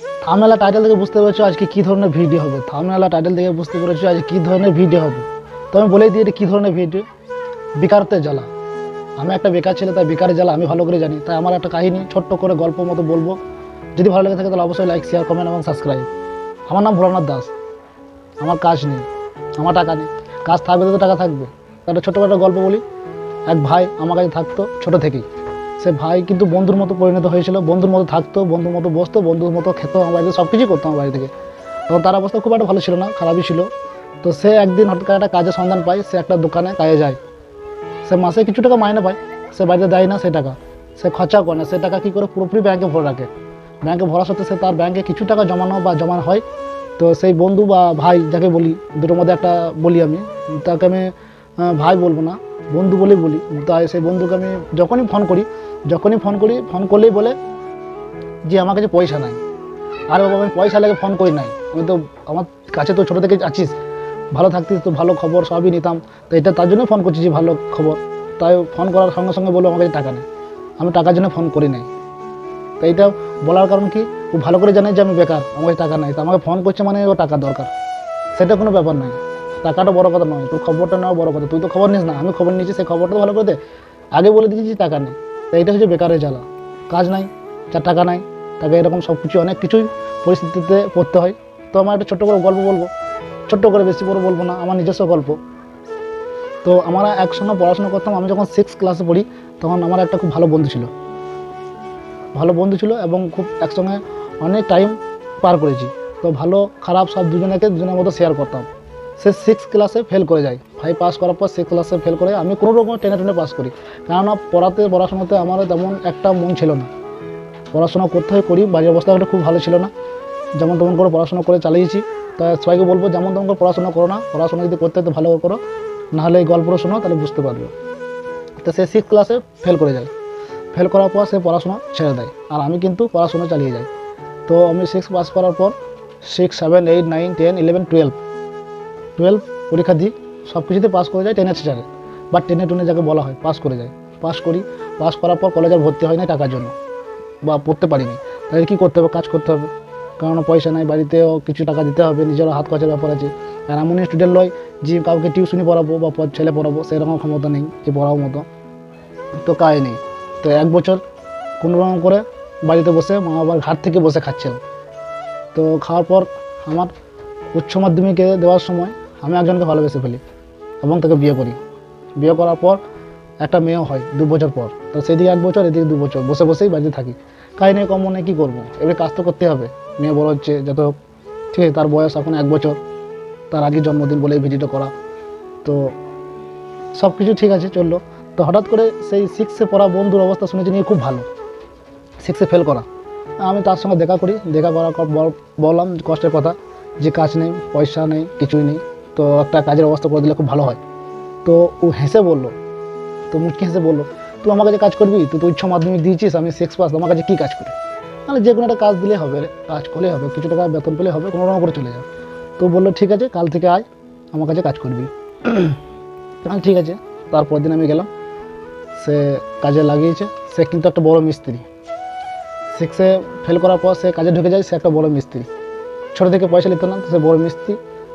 থামনেলা title থেকে বুঝতে পেরেছ আজকে কী ধরনের ভিডিও হবে? থামনেলা টাইটেল থেকে বুঝতে পেরেছ আজকে কী ধরনের ভিডিও হবে? তো আমি বলেই দিই এটা কী ধরনের ভিডিও বেকারত্বের জ্বালা। আমি একটা বেকার ছেলে, তাই বেকারের জ্বালা, আমি ভালো করে জানি। তাই আমার একটা কাহিনী, ছোট্ট করে গল্প মতো বলব। যদি ভালো লেগে থাকে তাহলে অবশ্যই লাইক শেয়ার কমেন্ট এবং সাবস্ক্রাইব আমার নাম ভোলানাথ দাস। আমার কাজ নেই, আমার টাকা নেই। কাজ থাকবে তো টাকা থাকবে। একটা ছোট্ট একটা গল্প বলি। এক ভাই আমার কাছে থাকতো ছোটো থেকেই। সে ভাই কিন্তু বন্ধুর মতো পরিণত হয়েছিল, বন্ধুর মতো থাকতো, বন্ধুর মতো বসতো, বন্ধুর মতো খেতো আমার বাড়িতে সব কিছুই করতো আমার বাড়ি থেকে। তখন তার অবস্থা খুব একটা ভালো ছিল না, খারাপই ছিল। তো সে একদিন হঠাৎ করে একটা কাজের সন্ধান পায়, সে একটা দোকানে কাজে যায়। সে মাসে কিছু টাকা মাইনে পায়, সে বাড়িতে দেয় না সে টাকা। সে খরচা করে না, সে টাকা কী করে পুরোপুরি ব্যাংকে ভরে রাখে। ব্যাংকে ভরা সত্ত্বে সে তার ব্যাংকে কিছু টাকা জমানো বা জমানো হয়। তো সেই বন্ধু বা ভাই, যাকে বলি, দুটোর মধ্যে একটা বলি আমি, তাকে আমি ভাই বলব না, বন্ধু বলেই বলি। তাই সেই বন্ধুকে আমি যখনই ফোন করি, যখনই ফোন করি ফোন করলেই বলে যে আমার কাছে পয়সা নাই। আরে বাবা, আমি পয়সা লাগে ফোন করি নাই। আমি তো, আমার কাছে তো ছোটো থেকে আছিস, ভালো থাকতিস তো ভালো খবর সবই নিতাম। তো এটা তার জন্য ফোন করছি যে ভালো খবর। তাই ফোন করার সঙ্গে সঙ্গে বলব আমার কাছে টাকা নেই। আমি টাকার জন্য ফোন করি নাই। তো এইটা বলার কারণ কি? ও ভালো করে জানে যে আমি বেকার, আমার কাছে টাকা নাই। তো আমাকে ফোন করছে মানে ও টাকা দরকার। সেটা কোনো ব্যাপার নয়। টাকাটা বড় কথা নয়, তোর খবরটা নেওয়া বড় কথা। তুই তো খবর নিস না, আমি খবর নিয়েছি সেই খবরটা ভালো করে দে। আগে বলে দিয়েছি টাকা নেই। তো এটা হচ্ছে বেকারের জ্বালা। কাজ নাই যার টাকা নাই, তাকে এরকম সব কিছু, অনেক কিছুই পরিস্থিতিতে পড়তে হয়। তো আমার একটা ছোট্ট করে গল্প বলব। ছোট্ট করে, বেশি করে বলব না, আমার নিজস্ব গল্প। তো আমরা একসঙ্গে পড়াশোনা করতাম, আমি যখন সিক্স ক্লাসে পড়ি, তখন আমার একটা খুব ভালো বন্ধু ছিল। ভালো বন্ধু ছিল এবং খুব একসঙ্গে অনেক টাইম পার করেছি। তো ভালো, খারাপ সব দুজনেকে, দুজনের মতো শেয়ার করতাম। সে সিক্স ক্লাসে ফেল করে যায়। ফাইভ পাস করার পর সিক্স ক্লাসে ফেল করে আমি কোনো রকম টেনে টেনে পাস করি। কেননা পড়াতে, পড়াশোনাতে আমার তেমন একটা মন ছিল না। পড়াশোনা করতে হয়, করি, বাড়ির অবস্থা একটা খুব ভালো ছিল না। যেমন তেমন করে পড়াশোনা করে চালিয়েছি। তা সবাইকে বলব, যেমন তেমন করে পড়াশোনা করো না। পড়াশোনা যদি করতে ভালো করে, নাহলে এই গল্পটা শোনো, তাহলে বুঝতে পারবে। তো সে সিক্স ক্লাসে ফেল করে যায়। ফেল করার পর সে পড়াশোনা ছেড়ে দেয়। আর আমি কিন্তু পড়াশোনা চালিয়ে যাই। তো আমি সিক্স পাস করার পর six seven eight nine ten eleven twelve twelve পরীক্ষা দিই সব কিছুতে পাস করে যায় টেনের টিচারে বা টেনে টুনে যাকে বলা হয় পাস করে যায়। পাস করি পাস করার পর কলেজে ভর্তি হয় না টাকার জন্য। বা পড়তে পারিনি। তাহলে কী করতে হবে? কাজ করতে হবে। কারণ পয়সা নাই, বাড়িতেও কিছু টাকা দিতে হবে নিজেরও হাত খরচের ব্যাপার আছে। আর এমন স্টুডেন্ট নয় যে কাউকে টিউশনি পড়াবো বা ছেলে পড়াবো, সেরকম ক্ষমতা নেই, যে পড়াবো মতো। তো কাজ নেই। তো এক বছর কোনো রকম করে বাড়িতে বসে মা বাবার ঘাট থেকে বসে খাচ্ছেন। তো খাওয়ার পর আমার উচ্চ মাধ্যমিকে দেওয়ার সময় আমি একজনকে ভালোবেসে ফেলি এবং তাকে বিয়ে করি। বিয়ে করার পর একটা মেয়েও হয় দু বছর পর। তো সেদিকে এক বছর, এদিকে দু বছর। বসে বসেই বাড়িতে থাকি। কাজ নেই কম মনে কী করব? এবারে কাজ তো করতে হবে। মেয়ে বড় হচ্ছে, যত হোক। ঠিক আছে, তার বয়স এখন এক বছর। তার আগে জন্মদিন বলে ভিডিওটা করা। তো সব কিছু ঠিক আছে, চলল। তো হঠাৎ করে সেই সিক্সে পড়া বন্ধুর অবস্থা শুনেছি নিয়ে খুব ভালো। সিক্সে ফেল করা। আমি তার সঙ্গে দেখা করি। দেখা করার পর বল- বললাম কষ্টের কথা যে কাজ নেই, পয়সা নেই, কিছুই নেই। তো একটা কাজের অবস্থা করে দিলে খুব ভালো হয়। তো ও হেসে বলল, তো মুচকি হেসে বলল, তুই আমার কাছে কাজ করবি? তুই তো উচ্চ মাধ্যমিক দিয়েছিস, আমি সিক্স পাস আমার কাছে কী কাজ করি তাহলে যে কোনো একটা কাজ দিলে হবে কাজ করলেই হবে, কিছু টাকা বেতন পেলে হবে, কোনো রকম করে চলে যাবে তো বলল, ঠিক আছে, কাল থেকে আয়, আমার কাছে কাজ করবি। আমি ঠিক আছে। তারপর দিন আমি গেলাম, সে কাজে লাগিয়েছে, সে কিন্তু একটা বড় মিস্ত্রি। সিক্সে ফেল করার পর সে কাজে ঢুকে যায়, সে একটা বড় মিস্ত্রি। ছোটো থেকে পয়সা নিত না সে বড় মিস্ত্রি।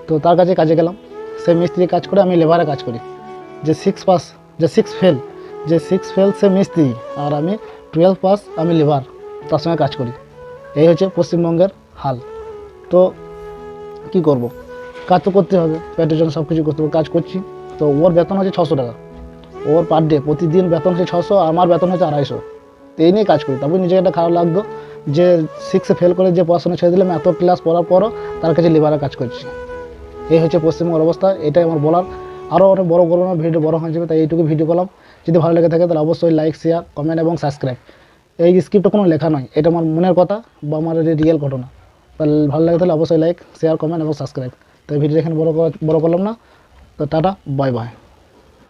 তো তার কাছে কাজে গেলাম। সে মিস্ত্রি কাজ করে, আমি লেবারে কাজ করি। যে সিক্স পাস যে সিক্স ফেল যে সিক্স ফেল সে মিস্ত্রি আর আমি টুয়েলভ পাস আমি লেবার তার সঙ্গে কাজ করি। এই হচ্ছে পশ্চিমবঙ্গের হাল। তো কি করব? কাজ তো করতে হবে, পেটের জন্য সব কিছু করতে হবে, কাজ করছি। তো ওর বেতন হচ্ছে ছশো টাকা। ওর পার ডে প্রতিদিন বেতন হচ্ছে ছশো আমার বেতন হচ্ছে আড়াইশো। তো এই নিয়ে কাজ করি। তারপর নিজেকে একটা খারাপ লাগতো যে সিক্সে ফেল করে যে পড়াশোনা ছেড়ে দিলাম, এত ক্লাস পড়ার পরও তার কাছে লেবারে কাজ করছি। এই হচ্ছে পশ্চিমবঙ্গের অবস্থা, এটাই আমার বলার। আরও অনেক বড় করব না ভিডিও বড় হয়ে যাবে তাই এইটুকু ভিডিও করলাম। যদি ভালো লেগে থাকে তাহলে অবশ্যই লাইক শেয়ার কমেন্ট এবং সাবস্ক্রাইব এই স্ক্রিপ্টটা কোনো লেখা নয়, এটা আমার মনের কথা বা আমার রিয়েল ঘটনা। তাহলে ভালো লাগে তাহলে অবশ্যই লাইক শেয়ার কমেন্ট এবং সাবস্ক্রাইব তো ভিডিও এখানে বড় বড় করলাম না। তো টাটা বাই বাই